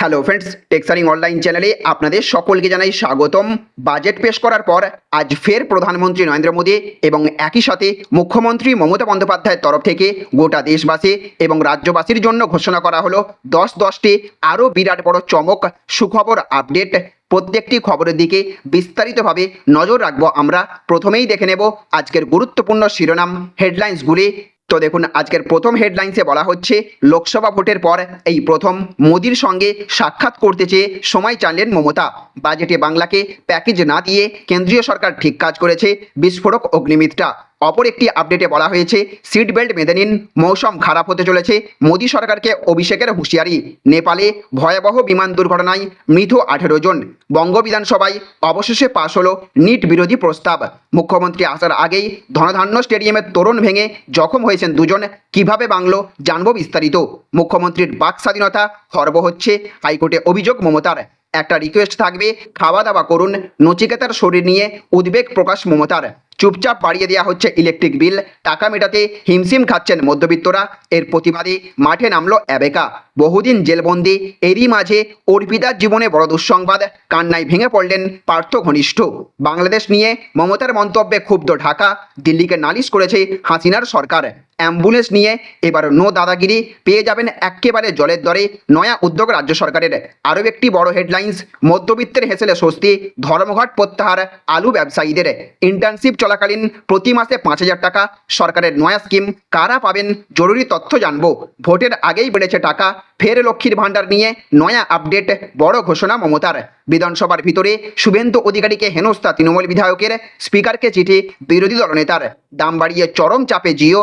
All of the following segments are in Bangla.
হ্যালো ফ্রেন্ডস টেক্সারিং অনলাইন চ্যানেলে আপনাদের সকলকে জানাই স্বাগতম। বাজেট পেশ করার পর আজ ফের প্রধানমন্ত্রী নরেন্দ্র মোদী এবং একই সাথে মুখ্যমন্ত্রী মমতা বন্দ্যোপাধ্যায়ের তরফ থেকে গোটা দেশবাসী এবং রাজ্যবাসীর জন্য ঘোষণা করা হলো দশ দশটি আরও বিরাট বড় চমক সুখবর আপডেট। প্রত্যেকটি খবরের দিকে বিস্তারিতভাবে নজর রাখব আমরা। প্রথমেই দেখে নেব আজকের গুরুত্বপূর্ণ শিরোনাম হেডলাইন্সগুলি তো দেখুন, আজকের প্রথম হেডলাইন্সে বলা হচ্ছে, লোকসভা ভোটের পর এই প্রথম মোদির সঙ্গে সাক্ষাৎ করতে চেয়ে সময় চাইলেন মমতা। বাজেটে বাংলাকে প্যাকেজ না দিয়ে কেন্দ্রীয় সরকার ঠিক কাজ করেছে, বিস্ফোরক অগ্নিমিত্রা। অপর একটি আপডেটে বলা হয়েছে সিট বেল্ট বেঁধে নিন, মৌসুম খারাপ হতে চলেছে, মোদী সরকারকে অভিষেকের হুঁশিয়ারি, নেপালে ভয়াবহ বিমান দুর্ঘটনায় মৃত আঠেরো জন, বঙ্গ বিধানসভায় অবশেষে পাশ হল নিট বিরোধী প্রস্তাব। মুখ্যমন্ত্রী আসার আগেই ধনধান্য স্টেডিয়ামের তোরণ ভেঙে জখম হয়েছেন দুজন, কীভাবে বাংলো জানব বিস্তারিত। মুখ্যমন্ত্রীর বাক স্বাধীনতা খর্ব হচ্ছে হাইকোর্টে অভিযোগ মমতার। একটা রিকোয়েস্ট থাকবে, খাওয়া দাওয়া করুন, নচিকেতার শরীর নিয়ে উদ্বেগ প্রকাশ মমতার। চুপচাপ বাড়িয়ে দেওয়া হচ্ছে ইলেকট্রিক বিল টাকা মেটাতে হিমশিম খাচ্ছেন মধ্যবিত্তরা। এর প্রতিবাদে মাঠে নামলো অ্যাবেকা। বহুদিন জেলবন্দি, এরই মাঝে অর্পিতার জীবনে বড় দুঃসংবাদ। কান্নায় ভেঙে পড়লেন পার্থ ঘনিষ্ঠ। বাংলাদেশ নিয়ে মমতার মন্তব্যে ক্ষুব্ধ ঢাকা। দিল্লিকে নালিশ করেছে হাসিনার সরকার। অ্যাম্বুলেন্স নিয়ে এবার নো দাদাগিরি পেয়ে যাবেন একেবারে জলের দরে। নয়া উদ্যোগ রাজ্য সরকারের। আরও একটি বড় হেডলাইন্স, মধ্যবিত্তের হেসেলে স্বস্তি, ধর্মঘট প্রত্যাহার, আলু ব্যবসায়ীদের। ইন্টার্নশিপ চলাকালীন প্রতি মাসে পাঁচ হাজার টাকা। সরকারের নয়া স্কিম, কারা পাবেন? জরুরি তথ্য জানব। ভোটের আগেই বেড়েছে টাকা। ফের লক্ষ্মীর ভাণ্ডার নিয়ে নয়া আপডেট, বড় ঘোষণা মমতার। বিধানসভার ভিতরে শুভেন্দু অধিকারীকে হেনস্থা তৃণমূল বিধায়কের, স্পিকারকে চিঠি, বিরোধী দলনেতার। দাম বাড়িয়ে চরম চাপে জিও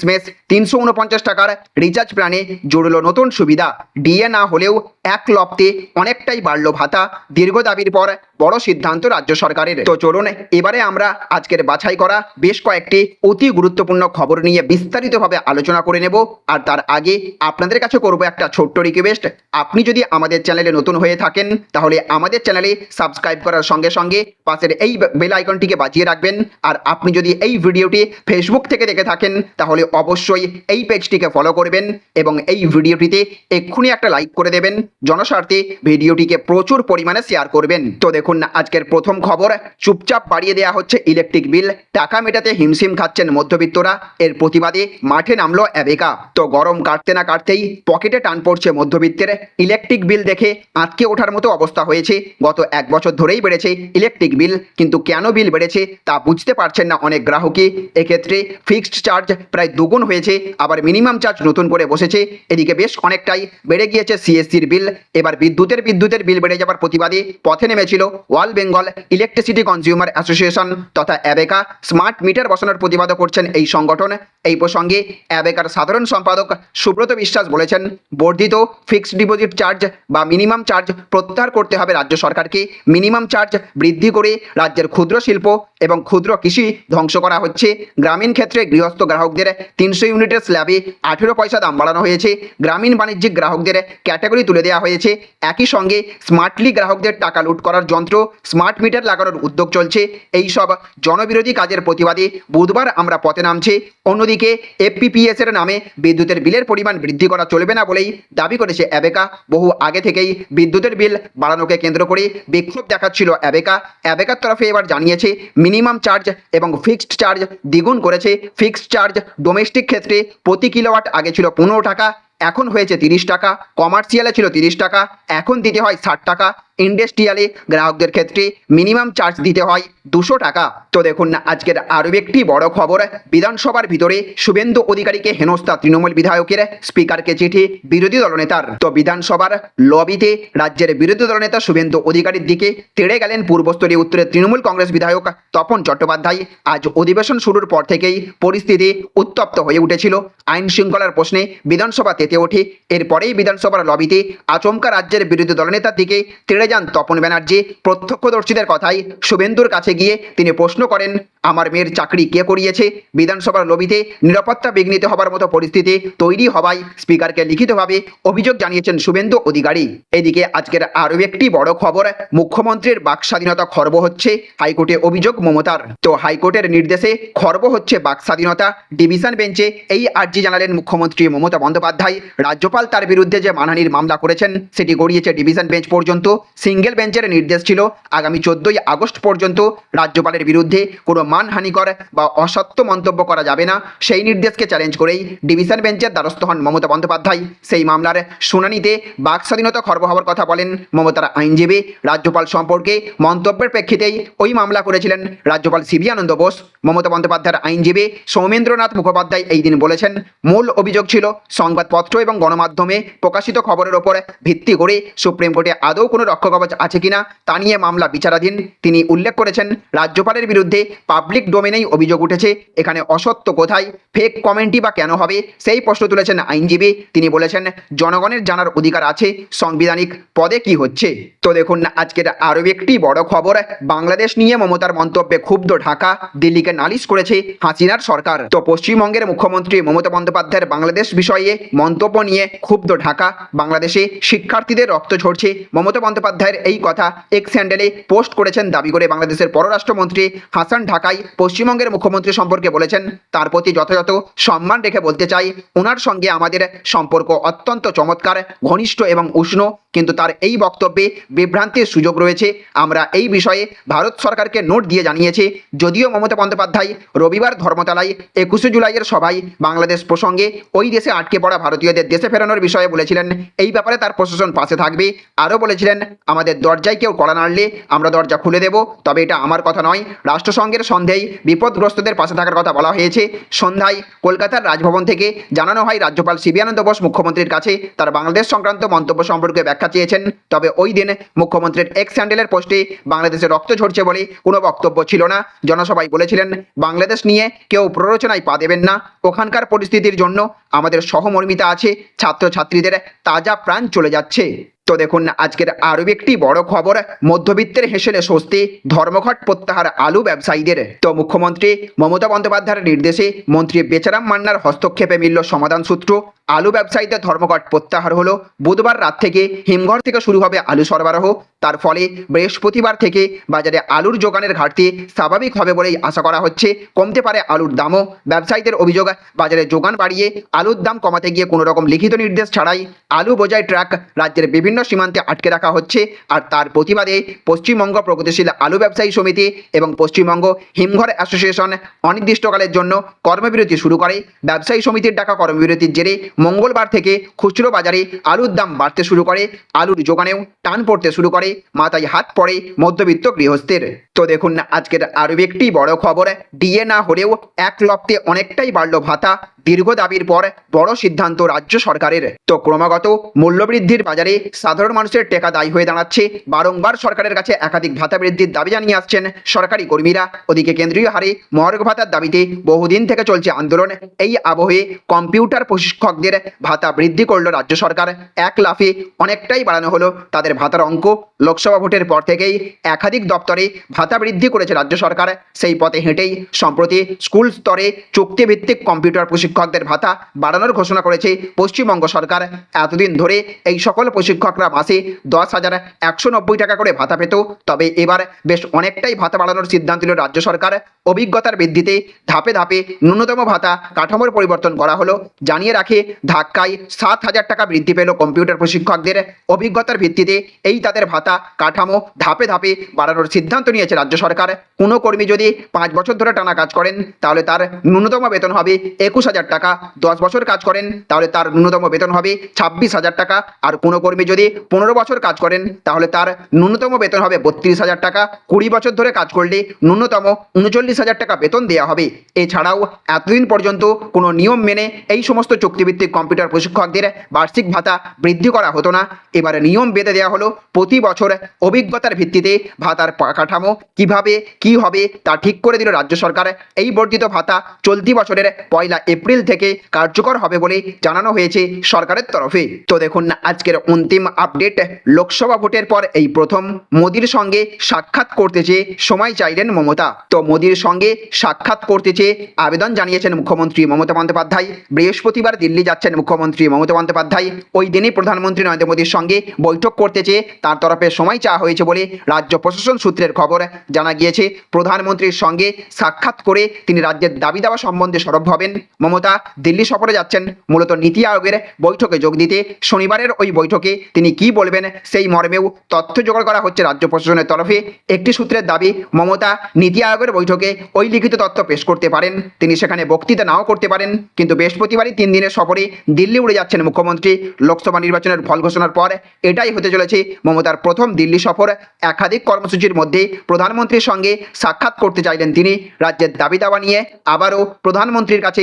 শেষমেশ তিনশো উনপঞ্চাশ টাকার রিচার্জ প্ল্যানে জুড়ল নতুন সুবিধা। ডিএ না হলেও এক লপ্তে অনেকটাই বাড়ল ভাতা। দীর্ঘ দাবির পর বড় সিদ্ধান্ত রাজ্য সরকারের। তো চলুন, এবারে আমরা আজকের বাছাই করা বেশ কয়েকটি অতি গুরুত্বপূর্ণ খবর নিয়ে বিস্তারিতভাবে আলোচনা করে নেব। আর তার আগে আপনাদের কাছে করব একটা ছোট্ট রিকোয়েস্ট আপনি যদি আমাদের চ্যানেলে নতুন হয়ে থাকেন, তাহলে আমাদের চ্যানেলে সাবস্ক্রাইব করার সঙ্গে সঙ্গে পাশের এই বেল আইকনটিকে বাজিয়ে রাখবেন। আর আপনি যদি এই ভিডিওটি ফেসবুক থেকে দেখে থাকেন, তাহলে অবশ্যই এই পেজটিকে ফলো করবেন এবং এই ভিডিওটিতে এক্ষুনি একটা লাইক করে দেবেন। জনস্বার্থে ভিডিওটিকে প্রচুর পরিমাণে শেয়ার করবেন। তো দেখুন, আজকের প্রথম খবর, চুপচাপ বাড়িয়ে দেওয়া হচ্ছে ইলেকট্রিক বিল টাকা মেটাতে হিমশিম খাচ্ছেন মধ্যবিত্তরা। এর প্রতিবাদে মাঠে নামলো অ্যাবেকা তো গরম কাটতে না কাটতেই পকেটে টান পড়ছে মধ্যবিত্তের। ইলেকট্রিক বিল দেখে আটকে ওঠার মতো অবস্থা হয়েছে। গত এক বছর ধরেই বেড়েছে ইলেকট্রিক বিল কিন্তু কেন বিল বেড়েছে তা বুঝতে পারছেন না অনেক গ্রাহকই। এক্ষেত্রে ফিক্সড চার্জ প্রায় দুগুণ হয়েছে, আবার মিনিমাম চার্জ নতুন করে বসেছে। এদিকে বেশ অনেকটাই বেড়ে গিয়েছে সিএসসির বিল এবার বিদ্যুতের বিদ্যুতের বিল বেড়ে যাওয়ার প্রতিবাদে পথে নেমেছিল all Bengal electricity consumer association তথা অ্যাবেকা স্মার্ট মিটার বসানোর প্রতিবাদও করছেন এই সংগঠন। এই প্রসঙ্গে অ্যাবেকার সাধারণ সম্পাদক সুব্রত বিশ্বাস বলেছেন, বর্ধিত ফিক্সড ডিপোজিট চার্জ বা মিনিমাম চার্জ প্রত্যাহার করতে হবে রাজ্য সরকারকে। মিনিমাম চার্জ বৃদ্ধি করে রাজ্যের ক্ষুদ্র শিল্প এবং ক্ষুদ্র কৃষি ধ্বংস করা হচ্ছে। গ্রামীণ ক্ষেত্রে গৃহস্থ গ্রাহকদের তিনশো ইউনিটের স্ল্যাবে আঠেরো পয়সা দাম বাড়ানো হয়েছে। গ্রামীণ বাণিজ্যিক গ্রাহকদের ক্যাটাগরি তুলে দেওয়া হয়েছে। একই সঙ্গে স্মার্টলি গ্রাহকদের টাকা লুট করার যন্ত্র, স্মার্ট মিটার লাগানোর উদ্যোগ চলছে। এই সব জনবিরোধী কাজের প্রতিবাদে বুধবার আমরা পথে নামছে। অন্যদিকে এফপিপিএস এর নামে বিদ্যুতের বিলের পরিমাণ বৃদ্ধি করা চলবে না বলেই দাবি করেছে অ্যাবেকা। বহু আগে থেকেই বিদ্যুতের বিল বাড়ানোকে কেন্দ্র করে বিক্ষোভ দেখাচ্ছিল অ্যাবেকা। অ্যাবেকার তরফে এবার জানিয়েছে, মিনিমাম চার্জ এবং ফিক্সড চার্জ দ্বিগুণ করেছে। ফিক্সড চার্জ ডোমেস্টিক ক্ষেত্রে প্রতি কিলোওয়াট আগে ছিল পনেরো টাকা, এখন হয়েছে তিরিশ টাকা কমার্শিয়ালে ছিল তিরিশ টাকা, এখন দিতে হয় ষাট টাকা। ইন্ডাস্ট্রিয়ালে গ্রাহকদের ক্ষেত্রে মিনিমাম চার্জ দিতে হয় দুশো টাকা। তো দেখুন না, আজকের আরও একটি বড় খবর। বিধানসভার ভিতরে শুভেন্দু অধিকারীকে হেনস্থা তৃণমূল বিধায়কের স্পিকারকে চিঠি বিরোধী দলনেতার। তো বিধানসভার লবিতে রাজ্যের বিরোধী দলনেতা শুভেন্দু অধিকারীর দিকে তেড়ে গেলেন পূর্বস্তরীয় উত্তরের তৃণমূল কংগ্রেস বিধায়ক তপন চট্টোপাধ্যায়। আজ অধিবেশন শুরুর পর থেকেই পরিস্থিতি উত্তপ্ত হয়ে উঠেছিল। আইন শৃঙ্খলার প্রশ্নে বিধানসভা তেতে ওঠে। এরপরেই বিধানসভার লবিতে আচমকা রাজ্যের বিরোধী দলনেতার দিকে তেড়ে যান, তপন ব্যানার্জি প্রত্যক্ষদর্শীদের কথাই শুভেন্দুর কাছে গিয়ে তিনি প্রশ্ন করেন, আমার মেয়ের চাকরি কে করিয়েছে? বিধানসভার লবিতে নিরাপত্তা বিঘ্নিত হবার মতো পরিস্থিতি তৈরি হওয়ায় স্পিকারকে লিখিতভাবে অভিযোগ জানিয়েছেন শুভেন্দু অধিকারী। এদিকে আজকের আরও একটি বড় খবর, মুখ্যমন্ত্রীর বাক স্বাধীনতা খর্ব হচ্ছে হাইকোর্টে অভিযোগ মমতার। তো হাইকোর্টের নির্দেশে খর্ব হচ্ছে বাক স্বাধীনতা ডিভিশন বেঞ্চে এই আর্জি জানালেন মুখ্যমন্ত্রী মমতা বন্দ্যোপাধ্যায়। রাজ্যপাল তার বিরুদ্ধে যে মানহানির মামলা করেছেন, সেটি গড়িয়েছে ডিভিশন বেঞ্চ পর্যন্ত। সিঙ্গেল বেঞ্চের নির্দেশ ছিল আগামী চোদ্দই আগস্ট পর্যন্ত রাজ্যপালের বিরুদ্ধে কোনো মানহানিকর বা অসত্য মন্তব্য করা যাবে না। সেই নির্দেশকে চ্যালেঞ্জ করেই ডিভিশন বেঞ্চের দ্বারস্থ হন মমতা বন্দ্যোপাধ্যায়। সেই মামলার শুনানিতে বাক স্বাধীনতা খর্ব হওয়ার কথা বলেন মমতার আইনজীবী। রাজ্যপাল সম্পর্কে মন্তব্যের প্রেক্ষিতেই ওই মামলা করেছিলেন রাজ্যপাল সিবি আনন্দ বোস। মমতা বন্দ্যোপাধ্যায়ের আইনজীবী সৌমেন্দ্রনাথ মুখোপাধ্যায় এই দিন বলেছেন, মূল অভিযোগ ছিল সংবাদপত্র এবং গণমাধ্যমে প্রকাশিত খবরের ওপর ভিত্তি করে সুপ্রিম কোর্টে আদৌ কোনো রক্ষকবচ আছে কিনা তা নিয়ে মামলা বিচারাধীন। তিনি উল্লেখ করেছেন, রাজ্যপালের বিরুদ্ধে পাবলিক ডোমেনেই অভিযোগ উঠেছে। এখানে অসত্য কোথায়? ফেক কমেন্টই বা কেন হবে? সেই প্রশ্ন তুলেছেন আইনজীবী। তিনি বলেছেন, জনগণের জানার অধিকার আছে। সাংবিধানিক পদে কি হচ্ছে? তো দেখুন আজকের আরও একটি বড় খবর। বাংলাদেশ নিয়ে মমতার মন্তব্যে ক্ষুব্ধ ঢাকা, দিল্লিকে নালিশ করেছে হাসিনার সরকার। তো পশ্চিমবঙ্গের মুখ্যমন্ত্রী মমতা বন্দ্যোপাধ্যায়ের বাংলাদেশ বিষয়ে মন্তব্য নিয়ে ক্ষুব্ধ ঢাকা। বাংলাদেশে শিক্ষার্থীদের রক্ত ঝরছে। মমতা বন্দ্যোপাধ্যায়ের এই কথা এক্স স্যান্ডেলে পোস্ট করেছেন দাবি করে বাংলাদেশের পররাষ্ট্রমন্ত্রী হাসান ঢাকাই। পশ্চিমবঙ্গের মুখ্যমন্ত্রী সম্পর্কে বলেছেন, তার প্রতি যথাযথ সম্মান রেখে বলতে চাই ওনার সঙ্গে আমাদের সম্পর্ক অত্যন্ত চমৎকার, ঘনিষ্ঠ এবং উষ্ণ। কিন্তু তার এই বক্তব্যে বিভ্রান্তির সুযোগ রয়েছে। আমরা এই বিষয়ে ভারত সরকারকে নোট দিয়ে জানিয়েছে, যদিও মমতা বন্দ্যোপাধ্যায় রবিবার ধর্মতলায় একুশে জুলাইয়ের সভায় বাংলাদেশ প্রসঙ্গে ওই দেশে আটকে পড়া ভারতীয়দের দেশে ফেরানোর বিষয়ে বলেছিলেন, এই ব্যাপারে তার প্রশাসন পাশে থাকবে। আরও বলেছিলেন, আমাদের দরজায় কেউ কড়া নাড়লে আমরা দরজা খুলে দেব। তবে এটা আমার কথা নয়, রাষ্ট্রসংঘের সন্দেহে বিপদগ্রস্তদের পাশে থাকার কথা বলা হয়েছে। সন্ধ্যায় কলকাতার রাজভবন থেকে জানানো হয়, রাজ্যপাল শিবিয়ানন্দ বোস মুখ্যমন্ত্রীর কাছে তার বাংলাদেশ সংক্রান্ত মন্তব্য সম্পর্কে ব্যাখ্যা চেয়েছেন। তবে ওই দিন মুখ্যমন্ত্রীর এক্স হ্যান্ডেলের পোস্টে বাংলাদেশে রক্ত ঝরছে বলে কোনো বক্তব্য ছিল না। জনসভায় বলেছিলেন, বাংলাদেশ নিয়ে কেউ প্ররোচনায় পা দেবেন না। ওখানকার পরিস্থিতির জন্য আমাদের সহমর্মিতা আছে। ছাত্রছাত্রীদের তাজা প্রাণ চলে যাচ্ছে। তো দেখুন, আজকের আরও একটি বড় খবর, মধ্যবিত্তের হেসেলে স্বস্তি, ধর্মঘট প্রত্যাহার আলু ব্যবসায়ীদের। তো মুখ্যমন্ত্রী মমতা বন্দ্যোপাধ্যায়ের নির্দেশে মন্ত্রী বেচারাম মান্নার হস্তক্ষেপে মিলল সমাধান সূত্র। আলু ব্যবসায়ীদের ধর্মঘট প্রত্যাহার হলো, বুধবার রাত থেকে হিমঘর থেকে শুরু হবে আলু সরবরাহ। তার ফলে বৃহস্পতিবার থেকে বাজারে আলুর যোগানের ঘাটতি স্বাভাবিক হবে বলেই আশা করা হচ্ছে। কমতে পারে আলুর দামও। ব্যবসায়ীদের অভিযোগ, বাজারে যোগান বাড়িয়ে আলুর দাম কমাতে গিয়ে কোনো রকম লিখিত নির্দেশ ছাড়াই আলু বোঝাই ট্রাক রাজ্যের বিভিন্ন সীমান্তে আটকে রাখা হচ্ছে। আর তার প্রতিবাদে পশ্চিমবঙ্গ প্রগতিশীল আলু ব্যবসায়ী সমিতি এবং পশ্চিমবঙ্গ হিমঘর অ্যাসোসিয়েশন অনির্দিষ্টকালের জন্য কর্মবিরতি শুরু করে। ব্যবসায়ী সমিতির ডাকা কর্মবিরতির জেরে মঙ্গলবার থেকে খুচরো বাজারে আলুর দাম বাড়তে শুরু করে। আলুর যোগানেও টান পড়তে শুরু করে। মাথায় হাত পড়ে মধ্যবিত্ত গৃহস্থের। তো দেখুন, আজকের আরও একটি বড় খবর। ডিএ না হলেও এক লপ্তে অনেকটাই বাড়ল ভাতা। দীর্ঘ দাবির পর বড় সিদ্ধান্ত রাজ্য সরকারের। তো ক্রমাগত মূল্যবৃদ্ধির বাজারে সাধারণ মানুষের টেকা দায়ী হয়ে দাঁড়াচ্ছে। বারংবার সরকারের কাছে একাধিক ভাতা বৃদ্ধির দাবি জানিয়ে আসছেন সরকারি কর্মীরা। ওদিকে কেন্দ্রীয় হারে মহার্ঘ ভাতার দাবিতে বহুদিন থেকে চলছে আন্দোলন। এই আবহে কম্পিউটার প্রশিক্ষকদের ভাতা বৃদ্ধি করল রাজ্য সরকার। এক লাফে অনেকটাই বাড়ানো হলো তাদের ভাতার অঙ্ক। লোকসভা ভোটের পর থেকেই একাধিক দপ্তরে ভাতা বৃদ্ধি করেছে রাজ্য সরকার। সেই পথে হেঁটেই সম্প্রতি স্কুল স্তরে চুক্তিভিত্তিক কম্পিউটার প্রশিক্ষকদের ভাতা বাড়ানোর ঘোষণা করেছে পশ্চিমবঙ্গ সরকার। এতদিন ধরে এই সকল প্রশিক্ষকরা মাসে দশ হাজার একশো নব্বই টাকা করে ভাতা পেত। তবে এবার বেশ অনেকটাই ভাতা বাড়ানোর সিদ্ধান্ত নিল রাজ্য সরকার। অভিজ্ঞতার বৃদ্ধিতে ধাপে ধাপে ন্যূনতম ভাতা কাঠামোর পরিবর্তন করা হলো। জানিয়ে রাখে, ধাক্কায় সাত হাজার টাকা বৃদ্ধি পেল কম্পিউটার প্রশিক্ষকদের। অভিজ্ঞতার ভিত্তিতে এই তাদের ভাতা কাঠামো ধাপে ধাপে বাড়ানোর সিদ্ধান্ত নিয়েছে রাজ্য সরকার। কোনো কর্মী যদি পাঁচ বছর ধরে টানা কাজ করেন, তাহলে তার ন্যূনতম বেতন হবে একুশ হাজার টাকা দশ বছর কাজ করেন, তাহলে তার ন্যূনতম বেতন হবে ছাব্বিশ হাজার টাকা। আর কোনো কর্মী যদি পনেরো বছর কাজ করেন, তাহলে তার ন্যূনতম বেতন হবে বত্রিশ হাজার টাকা। কুড়ি বছর ধরে কাজ করলে ন্যূনতম উনচল্লিশ হাজার টাকা বেতন দেওয়া হবে। এছাড়াও এতদিন পর্যন্ত কোনো নিয়ম মেনে এই সমস্ত চুক্তিভিত্তিক কম্পিউটার প্রশিক্ষকদের বার্ষিক ভাতা বৃদ্ধি করা হতো না। এবারে নিয়ম বেঁধে দেওয়া হলো, প্রতি বছর অভিজ্ঞতার ভিত্তিতে ভাতার কাঠামো কীভাবে কি হবে তা ঠিক করে দিল রাজ্য সরকার। এই বর্ধিত ভাতা চলতি বছরের পয়লা এপ্রিল এপ্রিল থেকে কার্যকর হবে বলে জানানো হয়েছে সরকারের তরফে। তো দেখুন, আজকের অন্তিম আপডেট, লোকসভা ভোটের পর এই প্রথম মোদির সঙ্গে সাক্ষাৎ করতে চেয়ে সময় চাইলেন মমতা। তো মোদির সঙ্গে সাক্ষাৎ করতে চেয়ে আবেদন জানিয়েছেন মুখ্যমন্ত্রী মমতা বন্দ্যোপাধ্যায়। বৃহস্পতিবার দিল্লি যাচ্ছেন মুখ্যমন্ত্রী মমতা বন্দ্যোপাধ্যায়। ওই দিনই প্রধানমন্ত্রী নরেন্দ্র মোদীর সঙ্গে বৈঠক করতে চেয়ে তার তরফে সময় চাওয়া হয়েছে বলে রাজ্য প্রশাসন সূত্রের খবর জানা গিয়েছে। প্রধানমন্ত্রীর সঙ্গে সাক্ষাৎ করে তিনি রাজ্যের দাবি দাওয়া সম্বন্ধে সরব হবেন। মমতা দিল্লি সফরে যাচ্ছেন। মূলত নীতি আয়োগের বৈঠকে যোগ দিতে শনিবারের ওই বৈঠকে তিনি কি বলবেন সেই মর্মেও তথ্য জোগাড় করা হচ্ছে রাজ্য প্রশাসনের তরফে। একটি সূত্রের দাবি, মমতা নীতি আয়োগের বৈঠকে ওই লিখিত তথ্য পেশ করতে পারেন। তিনি সেখানে বক্তৃতা নাও করতে পারেন। কিন্তু বৃহস্পতিবারই তিন দিনের সফরে দিল্লি উড়ে যাচ্ছেন মুখ্যমন্ত্রী। লোকসভা নির্বাচনের ফল ঘোষণার পর এটাই হতে চলেছে মমতার প্রথম দিল্লি সফর। একাধিক কর্মসূচির মধ্যে প্রধানমন্ত্রীর সঙ্গে সাক্ষাৎ করতে চাইলেন তিনি। রাজ্যের দাবি দাওয়া নিয়ে আবারও প্রধানমন্ত্রীর কাছে